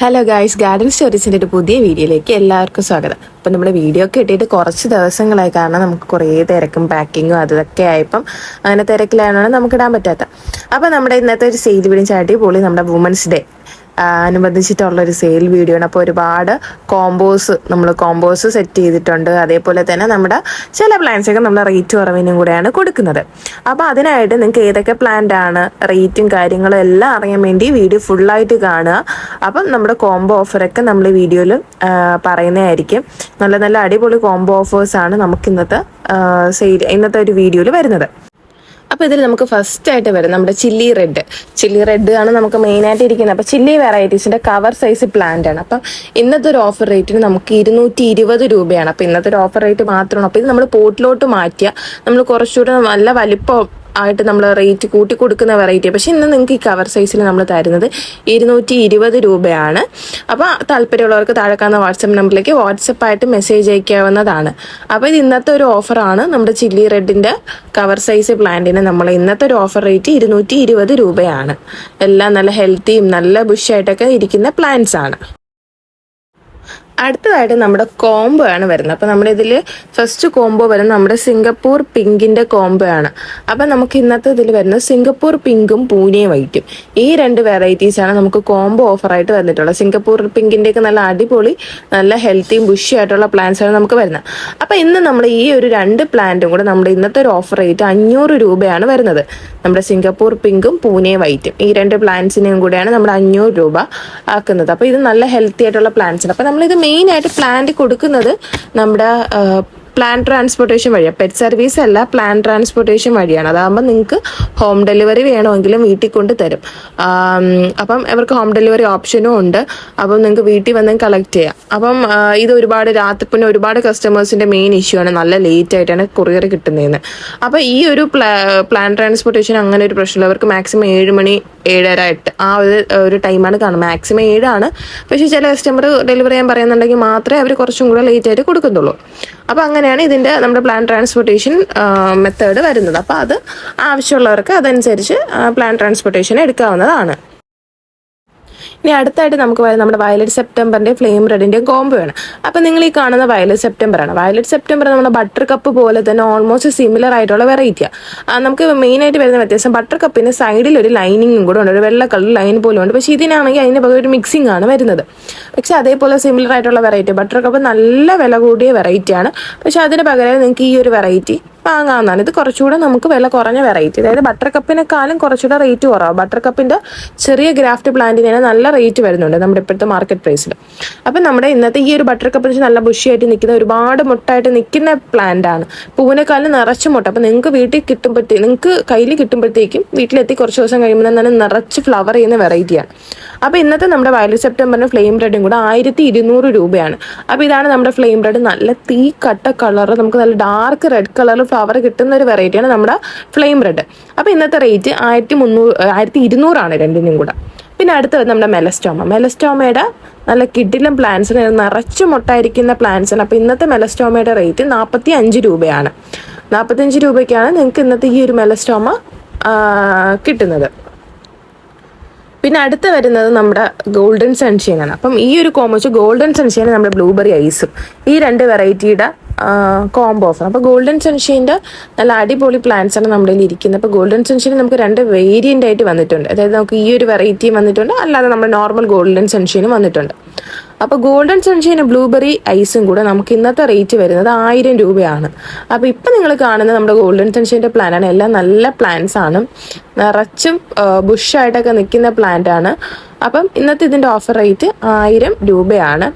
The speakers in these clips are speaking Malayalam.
ഹലോ ഗായ്സ് ഗാർഡൻ സ്റ്റോറീസിന്റെ ഒരു പുതിയ വീഡിയോയിലേക്ക് എല്ലാവർക്കും സ്വാഗതം. അപ്പം നമ്മുടെ വീഡിയോ ഒക്കെ ഇട്ടിട്ട് കുറച്ച് ദിവസങ്ങളായി കാരണം നമുക്ക് കുറേ തിരക്കും പാക്കിങ്ങും അതൊക്കെ ആയപ്പം അങ്ങനെ തിരക്കിലായതുകൊണ്ട് നമുക്ക് ഇടാൻ പറ്റാത്ത. അപ്പം നമ്മുടെ ഇന്നത്തെ ഒരു സെയിൽ വീടും ചാട്ടി പൊളി നമ്മുടെ വുമൻസ് ഡേ അനുബന്ധിച്ചിട്ടുള്ള ഒരു സെയിൽ വീഡിയോ ആണ്. അപ്പോൾ ഒരുപാട് കോംബോസ് നമ്മൾ കോംബോസ് സെറ്റ് ചെയ്തിട്ടുണ്ട്. അതേപോലെ തന്നെ നമ്മുടെ ചില പ്ലാന്റ്സ് ഒക്കെ നമ്മൾ റേറ്റ് കുറവിനും കൂടെയാണ് കൊടുക്കുന്നത്. അപ്പോൾ അതിനായിട്ട് നിങ്ങൾക്ക് ഏതൊക്കെ പ്ലാന്റ് ആണ് റേറ്റും കാര്യങ്ങളും എല്ലാം അറിയാൻ വേണ്ടി വീഡിയോ ഫുള്ളായിട്ട് കാണുക. അപ്പം നമ്മുടെ കോംബോ ഓഫറൊക്കെ നമ്മൾ വീഡിയോയിൽ പറയുന്നതായിരിക്കും. നല്ല നല്ല അടിപൊളി കോംബോ ഓഫേഴ്സാണ് നമുക്ക് ഇന്നത്തെ സെയിൽ ഇന്നത്തെ ഒരു വീഡിയോയിൽ വരുന്നത്. അപ്പോൾ ഇതിൽ നമുക്ക് ഫസ്റ്റ് ആയിട്ട് വരും നമ്മുടെ ചില്ലി റെഡ് ചില്ലി റെഡ് ആണ് നമുക്ക് മെയിൻ ആയിട്ട് ഇരിക്കുന്നത്. അപ്പോൾ ചില്ലി വെറൈറ്റീസിന്റെ കവർ സൈസ് പ്ലാന്റ് ആണ്. അപ്പം ഇന്നത്തെ ഒരു ഓഫർ റേറ്റിന് നമുക്ക് ഇരുന്നൂറ്റി ഇരുപത് രൂപയാണ്. അപ്പോൾ ഇന്നത്തെ ഒരു ഓഫർ റേറ്റ് മാത്രമാണ്. അപ്പോൾ ഇത് നമ്മൾ പോട്ടിലോട്ട് മാറ്റിയ നമ്മൾ കുറച്ചുകൂടെ നല്ല വലിപ്പം ആയിട്ട് നമ്മൾ റേറ്റ് കൂട്ടി കൊടുക്കുന്ന വെറൈറ്റി പക്ഷെ ഇന്ന് നിങ്ങൾക്ക് ഈ കവർ സൈസിൽ നമ്മൾ തരുന്നത് ഇരുന്നൂറ്റി ഇരുപത് രൂപയാണ്. അപ്പോൾ താല്പര്യമുള്ളവർക്ക് താഴെ കാണുന്ന വാട്സപ്പ് നമ്പറിലേക്ക് വാട്സപ്പായിട്ട് മെസ്സേജ് അയക്കാവുന്നതാണ്. അപ്പോൾ ഇത് ഇന്നത്തെ ഒരു ഓഫറാണ് നമ്മുടെ ചില്ലി റെഡിന്റെ കവർ സൈസ് പ്ലാന്റിന് നമ്മൾ ഇന്നത്തെ ഒരു ഓഫർ റേറ്റ് ഇരുന്നൂറ്റി രൂപയാണ്. എല്ലാം നല്ല ഹെൽത്തിയും നല്ല ബുഷായിട്ടൊക്കെ ഇരിക്കുന്ന പ്ലാന്റ്സ് ആണ്. അടുത്തതായിട്ട് നമ്മുടെ കോംബോ ആണ് വരുന്നത്. അപ്പോൾ നമ്മുടെ ഇതിൽ ഫസ്റ്റ് കോംബോ വരുന്നത് നമ്മുടെ സിംഗപ്പൂർ പിങ്കിന്റെ കോംബോ ആണ് അപ്പം നമുക്ക് ഇന്നത്തെ ഇതിൽ വരുന്നത് സിംഗപ്പൂർ പിങ്കും പൂനെ വൈറ്റും. ഈ രണ്ട് വെറൈറ്റീസ് ആണ് നമുക്ക് കോംബോ ഓഫറായിട്ട് വന്നിട്ടുള്ളത്. സിംഗപ്പൂർ പിങ്കിന്റെയൊക്കെ നല്ല അടിപൊളി നല്ല ഹെൽത്തിയും ബുഷി ആയിട്ടുള്ള പ്ലാന്റ്സ് ആണ് നമുക്ക് വരുന്നത്. അപ്പോൾ ഇന്ന് നമ്മൾ ഈ ഒരു രണ്ട് പ്ലാന്റും കൂടെ നമ്മുടെ ഇന്നത്തെ ഒരു ഓഫർ റേറ്റ് അഞ്ഞൂറ് രൂപയാണ് വരുന്നത്. നമ്മുടെ സിംഗപ്പൂർ പിങ്കും പൂനെ വൈറ്റും. ഈ രണ്ട് പ്ലാന്റ്സിനെയും കൂടെയാണ് നമ്മൾ അഞ്ഞൂറ് രൂപ ആക്കുന്നത്. അപ്പോൾ ഇത് നല്ല ഹെൽത്തി ആയിട്ടുള്ള പ്ലാന്റ്സ് ആണ്. അപ്പോൾ നമ്മളിത് മെയിൻ ആയിട്ട് പ്ലാന്റ് കൊടുക്കുന്നത് നമ്മുടെ പ്ലാൻ ട്രാൻസ്പോർട്ടേഷൻ വഴിയാണ് പെറ്റ് സർവീസ് അല്ല പ്ലാൻ ട്രാൻസ്പോർട്ടേഷൻ വഴിയാണ്. അതാകുമ്പോൾ നിങ്ങൾക്ക് ഹോം ഡെലിവറി വേണമെങ്കിലും വീട്ടിൽ കൊണ്ട് തരും. അപ്പം ഇവർക്ക് ഹോം ഡെലിവറി ഓപ്ഷനും ഉണ്ട്. അപ്പം നിങ്ങൾക്ക് വീട്ടിൽ വന്ന് കളക്ട് ചെയ്യാം. അപ്പം ഇത് ഒരുപാട് രാത്രി പിന്നെ ഒരുപാട് കസ്റ്റമേഴ്സിന്റെ മെയിൻ ഇഷ്യൂ ആണ്. നല്ല ലേറ്റ് ആയിട്ടാണ് കൊറിയർ കിട്ടുന്നതെന്ന്. അപ്പോൾ ഈ ഒരു പ്ലാൻ ട്രാൻസ്പോർട്ടേഷൻ അങ്ങനെ ഒരു പ്രശ്നമില്ല അവർക്ക് മാക്സിമം ഏഴ് മണി ഏഴര എട്ട് ആ ഒരു ഒരു ടൈമാണ് കാണുന്നത്. മാക്സിമം ഏഴാണ് പക്ഷേ ചില കസ്റ്റമർ ഡെലിവറി ചെയ്യാൻ പറയുന്നുണ്ടെങ്കിൽ മാത്രമേ അവർ കുറച്ചും കൂടെ ലേറ്റ് ആയിട്ട് കൊടുക്കത്തുള്ളൂ. അപ്പോൾ അങ്ങനെയാണ് ഇതിന്റെ നമ്മുടെ പ്ലാൻ ട്രാൻസ്പോർട്ടേഷൻ മെത്തേഡ് വരുന്നത്. അപ്പോൾ അത് ആവശ്യമുള്ളവർക്ക് അതനുസരിച്ച് പ്ലാൻ ട്രാൻസ്പോർട്ടേഷൻ എടുക്കാവുന്നതാണ്. ഇനി അടുത്തായിട്ട് നമുക്ക് നമ്മുടെ വയലറ്റ് സെപ്റ്റംബറിന്റെ ഫ്ലെയിം റെഡിന്റെ കോംബോ ആണ്. അപ്പൊ നിങ്ങൾ ഈ കാണുന്ന വയലറ്റ് സെപ്റ്റംബർ ആണ്. വയലറ്റ് സെപ്റ്റംബർ നമ്മുടെ ബട്ടർ കപ്പ് പോലെ തന്നെ ഓൾമോസ്റ്റ് സിമിലർ ആയിട്ടുള്ള വെറൈറ്റിയാണ് നമുക്ക് മെയിൻ ആയിട്ട് വരുന്ന വ്യത്യാസം ബട്ടർ കപ്പിന്റെ സൈഡിൽ ഒരു ലൈനിങ്ങും കൂടെ ഉണ്ട്. ഒരു വെള്ള കളർ ലൈൻ പോലും ഉണ്ട്. പക്ഷേ ഇതിനാണെങ്കിൽ അതിന്റെ പകരം ഒരു മിക്സിംഗ് ആണ് വരുന്നത്. പക്ഷേ അതേപോലെ സിമിലർ ആയിട്ടുള്ള വെറൈറ്റി ബട്ടർ കപ്പ് നല്ല വില കൂടിയ വെറൈറ്റിയാണ് പക്ഷെ അതിന് പകരം നിങ്ങൾക്ക് ഈ ഒരു വെറൈറ്റി വാങ്ങാവുന്നതാണ്. ഇത് കുറച്ചുകൂടെ നമുക്ക് വില കുറഞ്ഞ വെറൈറ്റി അതായത് ബട്ടർ കപ്പിനെക്കാളും കുറച്ചുകൂടെ റേറ്റ് കുറവാണ് ബട്ടർ കപ്പിന്റെ ചെറിയ ഗ്രാഫ്റ്റ് പ്ലാന്റിന് നല്ല റേറ്റ് വരുന്നുണ്ട് നമ്മുടെ ഇപ്പോഴത്തെ മാർക്കറ്റ് പ്രൈസിൽ അപ്പം നമ്മുടെ ഇന്നത്തെ ഈ ഒരു ബട്ടർ കപ്പ് വെച്ചാൽ നല്ല ബുഷിയായിട്ട് നിൽക്കുന്ന ഒരുപാട് മുട്ടായിട്ട് നിൽക്കുന്ന പ്ലാന്റ് ആണ്. പൂവിനെക്കാളും നിറച്ച് മുട്ട. അപ്പം നിങ്ങൾക്ക് വീട്ടിൽ കിട്ടുമ്പോഴത്തേക്ക് നിങ്ങൾക്ക് കയ്യിൽ കിട്ടുമ്പോഴത്തേക്കും വീട്ടിലെത്തി കുറച്ച് ദിവസം കഴിയുമ്പോൾ തന്നെ നിറച്ച് ഫ്ലവർ ചെയ്യുന്ന വെറൈറ്റിയാണ് അപ്പോൾ ഇന്നത്തെ നമ്മുടെ വയലറ്റ് സെപ്റ്റംബറിന് ഫ്ലെയിം ബ്രെഡും കൂടെ ആയിരത്തി ഇരുന്നൂറ് രൂപയാണ്. അപ്പോൾ ഇതാണ് നമ്മുടെ ഫ്ലെയിം ബ്രെഡ് നല്ല തീ കട്ട കളർ നമുക്ക് നല്ല ഡാർക്ക് റെഡ് കളറിൽ ഫ്ലവർ കിട്ടുന്ന ഒരു വെറൈറ്റിയാണ് നമ്മുടെ ഫ്ലെയിം ബ്രെഡ് അപ്പോൾ ഇന്നത്തെ റേറ്റ് ആയിരത്തി മുന്നൂറ് ആയിരത്തി ഇരുന്നൂറാണ് രണ്ടിനും കൂടെ. പിന്നെ അടുത്തത് നമ്മുടെ മെലസ്റ്റോമ. മെലസ്റ്റോമയുടെ നല്ല കിഡിലും പ്ലാന്റ്സിന് നിറച്ചു മുട്ടായിരിക്കുന്ന പ്ലാന്റ്സാണ് അപ്പോൾ ഇന്നത്തെ മെലസ്റ്റോമയുടെ റേറ്റ് നാൽപ്പത്തി അഞ്ച് രൂപയാണ്. നാൽപ്പത്തഞ്ച് രൂപയ്ക്കാണ് നിങ്ങൾക്ക് ഇന്നത്തെ ഈ ഒരു മെലസ്റ്റോമ കിട്ടുന്നത്. പിന്നെ അടുത്ത് വരുന്നത് നമ്മുടെ ഗോൾഡൻ സൺഷൈൻ ആണ് അപ്പം ഈ ഒരു കോംബോ വെച്ച് ഗോൾഡൻ സൺഷൈൻ നമ്മുടെ ബ്ലൂബെറി ഐസും ഈ രണ്ട് വെറൈറ്റിയുടെ കോംബോ അപ്പോൾ ഗോൾഡൻ സൺഷൈന്റെ നല്ല അടിപൊളി പ്ലാന്റ്സ് ആണ് നമ്മുടെ കയ്യിൽ ഇരിക്കുന്നത്. അപ്പോൾ ഗോൾഡൻ സൺഷൈൻ നമുക്ക് രണ്ട് വേരിയന്റ് ആയിട്ട് വന്നിട്ടുണ്ട്. അതായത് നമുക്ക് ഈ ഒരു വെറൈറ്റിയും വന്നിട്ടുണ്ട്. അല്ലാതെ നമ്മുടെ നോർമൽ ഗോൾഡൻ സൺഷൈനും വന്നിട്ടുണ്ട്. അപ്പോൾ ഗോൾഡൻ സൺഷൈൻ ബ്ലൂബെറി ഐസും കൂടെ നമുക്ക് ഇന്നത്തെ റേറ്റ് വരുന്നത് ആയിരം രൂപയാണ്. അപ്പോൾ ഇപ്പം നിങ്ങൾ കാണുന്ന നമ്മുടെ ഗോൾഡൻ സൺഷൈന്റെ പ്ലാന്റാണ് എല്ലാം നല്ല പ്ലാന്റ്സ് ആണ്. നിറച്ചും ബുഷായിട്ടൊക്കെ നിൽക്കുന്ന പ്ലാന്റ് ആണ്. അപ്പം ഇന്നത്തെ ഇതിന്റെ ഓഫർ റേറ്റ് ആയിരം രൂപയാണ്.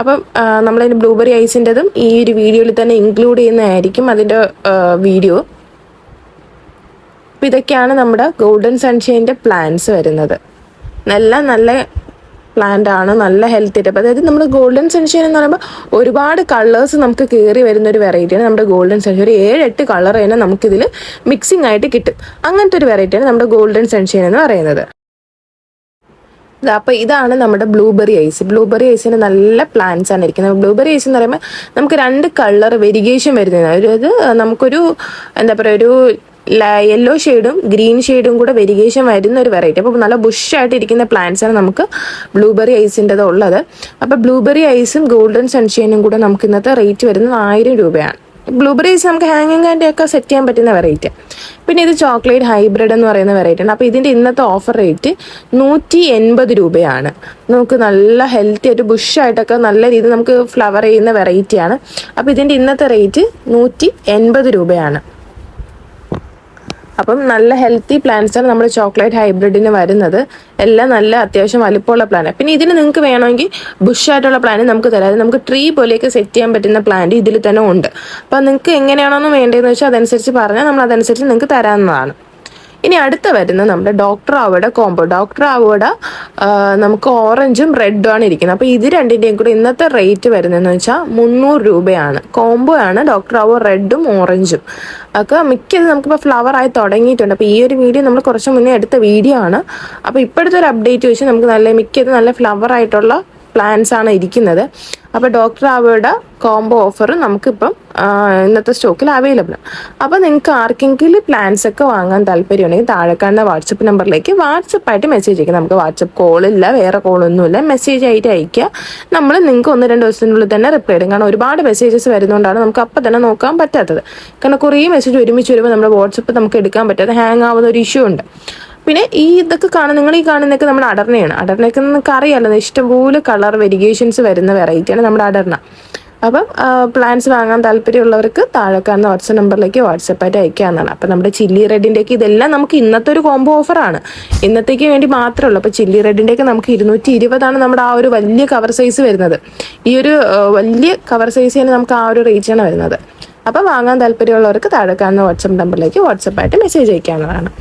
അപ്പം നമ്മളതിന് ബ്ലൂബെറി ഐസിന്റെതും ഈ ഒരു വീഡിയോയിൽ തന്നെ ഇൻക്ലൂഡ് ചെയ്യുന്നതായിരിക്കും അതിന്റെ വീഡിയോ അപ്പം ഇതൊക്കെയാണ് നമ്മുടെ ഗോൾഡൻ സൺഷൈന്റെ പ്ലാന്റ്സ് വരുന്നത്. നല്ല നല്ല പ്ലാന്റ് ആണ് നല്ല ഹെൽത്തി ടൈപ്പ് അതായത് നമ്മൾ ഗോൾഡൻ സൺഷൈൻ എന്ന് പറയുമ്പോൾ ഒരുപാട് കളേഴ്സ് നമുക്ക് കയറി വരുന്ന ഒരു വെറൈറ്റിയാണ് നമ്മുടെ ഗോൾഡൻ സൺഷൈൻ ഒരു ഏഴെട്ട് കളർ തന്നെ നമുക്കിതിൽ മിക്സിംഗ് ആയിട്ട് കിട്ടും. അങ്ങനത്തെ ഒരു വെറൈറ്റിയാണ് നമ്മുടെ ഗോൾഡൻ സൺഷൈൻ എന്ന് പറയുന്നത്. ഇത് അപ്പൊ ഇതാണ് നമ്മുടെ ബ്ലൂബെറി ഐസ് ബ്ലൂബെറി ഐസിന് നല്ല പ്ലാന്റ്സ് ആണ് ഇരിക്കുന്നത്. ബ്ലൂബെറി ഐസ് എന്ന് പറയുമ്പോൾ നമുക്ക് രണ്ട് കളർ വെരിഗേഷൻ വരുന്നതാണ്. അതായത് നമുക്കൊരു എന്താ പറയുക ഒരു യെല്ലോ ഷെയ്ഡും ഗ്രീൻ ഷെയ്ഡും കൂടെ വെരിഗേഷൻ വരുന്ന ഒരു വെറൈറ്റി അപ്പോൾ നല്ല ബുഷായിട്ട് ഇരിക്കുന്ന പ്ലാന്റ്സ് ആണ് നമുക്ക് ബ്ലൂബെറി ഐസിന്റെത് ഉള്ളത്. അപ്പോൾ ബ്ലൂബെറി ഐസും ഗോൾഡൻ സൺഷൈനും കൂടെ നമുക്ക് ഇന്നത്തെ റേറ്റ് വരുന്നത് ആയിരം രൂപയാണ്. ബ്ലൂബെറീസ് നമുക്ക് ഹാങ്ങിങ് ആൻഡ് ഒക്കെ സെറ്റ് ചെയ്യാൻ പറ്റുന്ന വെറൈറ്റി പിന്നെ ഇത് ചോക്ലേറ്റ് ഹൈബ്രിഡ് എന്ന് പറയുന്ന വെറൈറ്റി ആണ് അപ്പോൾ ഇതിന്റെ ഇന്നത്തെ ഓഫർ റേറ്റ് നൂറ്റി എൺപത് രൂപയാണ്. നമുക്ക് നല്ല ഹെൽത്തി ആയിട്ട് ബുഷായിട്ടൊക്കെ നല്ല രീതിയിൽ നമുക്ക് ഫ്ലവർ ചെയ്യുന്ന വെറൈറ്റിയാണ് അപ്പോൾ ഇതിന്റെ ഇന്നത്തെ റേറ്റ് നൂറ്റി എൺപത് രൂപയാണ്. അപ്പം നല്ല ഹെൽത്തി പ്ലാന്റ്സ് ആണ് നമ്മുടെ ചോക്ലേറ്റ് ഹൈബ്രിഡിന് വരുന്നത്. എല്ലാം നല്ല അത്യാവശ്യം വലിപ്പമുള്ള പ്ലാന്റ് പിന്നെ ഇതിന് നിങ്ങൾക്ക് വേണമെങ്കിൽ ബുഷ് ആയിട്ടുള്ള പ്ലാന്റ് നമുക്ക് തരാം. നമുക്ക് ട്രീ പോലെയൊക്കെ സെറ്റ് ചെയ്യാൻ പറ്റുന്ന പ്ലാന്റ് ഇതിൽ തന്നെ ഉണ്ട്. അപ്പം നിങ്ങൾക്ക് എങ്ങനെയാണോ വേണ്ടതെന്ന് വെച്ചാൽ അതനുസരിച്ച് പറഞ്ഞാൽ നമ്മൾ അതനുസരിച്ച് നിങ്ങൾക്ക് തരാവുന്നതാണ്. ഇനി അടുത്ത വരുന്ന നമ്മുടെ ഡോക്ടർ ആവയുടെ കോംബോ ഡോക്ടർ ആവയുടെ നമുക്ക് ഓറഞ്ചും റെഡും ആണ് ഇരിക്കുന്നത്. അപ്പോൾ ഇത് രണ്ടിന്റെയും കൂടെ ഇന്നത്തെ റേറ്റ് വരുന്നതെന്ന് വെച്ചാൽ മുന്നൂറ് രൂപയാണ്. കോംബോ ആണ് ഡോക്ടർ ആവോ റെഡും ഓറഞ്ചും ഒക്കെ മിക്കത് നമുക്കിപ്പോൾ ഫ്ലവർ ആയി തുടങ്ങിയിട്ടുണ്ട്. അപ്പോൾ ഈ ഒരു വീഡിയോ നമ്മൾ കുറച്ച് മുന്നേ എടുത്ത വീഡിയോ ആണ്. അപ്പോൾ ഇപ്പോഴത്തെ ഒരു അപ്ഡേറ്റ് വെച്ച് നമുക്ക് നല്ല മിക്കത് നല്ല ഫ്ലവർ ആയിട്ടുള്ള പ്ലാൻസ് ആണ് ഇരിക്കുന്നത്. അപ്പോൾ ഡോക്ടർ ആവയുടെ കോംബോ ഓഫർ നമുക്കിപ്പം ഇന്നത്തെ സ്റ്റോക്കിൽ അവൈലബിൾ ആണ് അപ്പോൾ നിങ്ങൾക്ക് ആർക്കെങ്കിലും പ്ലാൻസ് ഒക്കെ വാങ്ങാൻ താല്പര്യമുണ്ടെങ്കിൽ താഴെ കാണുന്ന വാട്സപ്പ് നമ്പറിലേക്ക് വാട്സപ്പായിട്ട് മെസ്സേജ് അയക്കുക നമുക്ക് വാട്സപ്പ് കോളില്ല വേറെ കോളൊന്നുമില്ല മെസ്സേജ് ആയിട്ട് അയക്കുക നമ്മൾ നിങ്ങൾക്ക് ഒന്ന് രണ്ട് ദിവസത്തിനുള്ളിൽ തന്നെ റിപ്ലൈ ഇടും. കാരണം ഒരുപാട് മെസ്സേജസ് വരുന്നതുകൊണ്ടാണ് നമുക്ക് അപ്പം തന്നെ നോക്കാൻ പറ്റാത്തത്. കാരണം കുറേ മെസ്സേജ് ഒരുമിച്ച് വരുമ്പോൾ നമ്മുടെ വാട്സപ്പ് നമുക്ക് എടുക്കാൻ പറ്റാതെ ഹാങ് ആവുന്ന ഒരു ഇഷ്യൂ ഉണ്ട്. പിന്നെ ഈ ഇതൊക്കെ കാണുന്ന നിങ്ങൾ ഈ കാണുന്നതൊക്കെ നമ്മുടെ അടർണയാണ്. അടർണയൊക്കെ നിങ്ങൾക്ക് അറിയാമല്ലോ ഇഷ്ടംപോലെ കളർ വെരിഗേഷൻസ് വരുന്ന വെറൈറ്റിയാണ് നമ്മുടെ അടർണ. അപ്പം പ്ലാൻസ് വാങ്ങാൻ താല്പര്യമുള്ളവർക്ക് താഴെ കാണുന്ന വാട്സപ്പ് നമ്പറിലേക്ക് വാട്സപ്പായിട്ട് അയക്കാവുന്നതാണ്. അപ്പം നമ്മുടെ ചില്ലി റെഡിന്റെയൊക്കെ ഇതെല്ലാം നമുക്ക് ഇന്നത്തെ ഒരു കോംബോ ഓഫറാണ് ഇന്നത്തേക്ക് വേണ്ടി മാത്രമേ ഉള്ളൂ. അപ്പോൾ ചില്ലി റെഡിന്റെയൊക്കെ നമുക്ക് ഇരുന്നൂറ്റി ഇരുപതാണ് നമ്മുടെ ആ ഒരു വലിയ കവർ സൈസ് വരുന്നത്. ഈ ഒരു വലിയ കവർ സൈസ് തന്നെ നമുക്ക് ആ ഒരു റേറ്റാണ് വരുന്നത്. അപ്പോൾ വാങ്ങാൻ താല്പര്യമുള്ളവർക്ക് താഴെ കാണുന്ന വാട്സപ്പ് നമ്പറിലേക്ക് വാട്സപ്പായിട്ട് മെസ്സേജ് അയക്കാവുന്നതാണ്.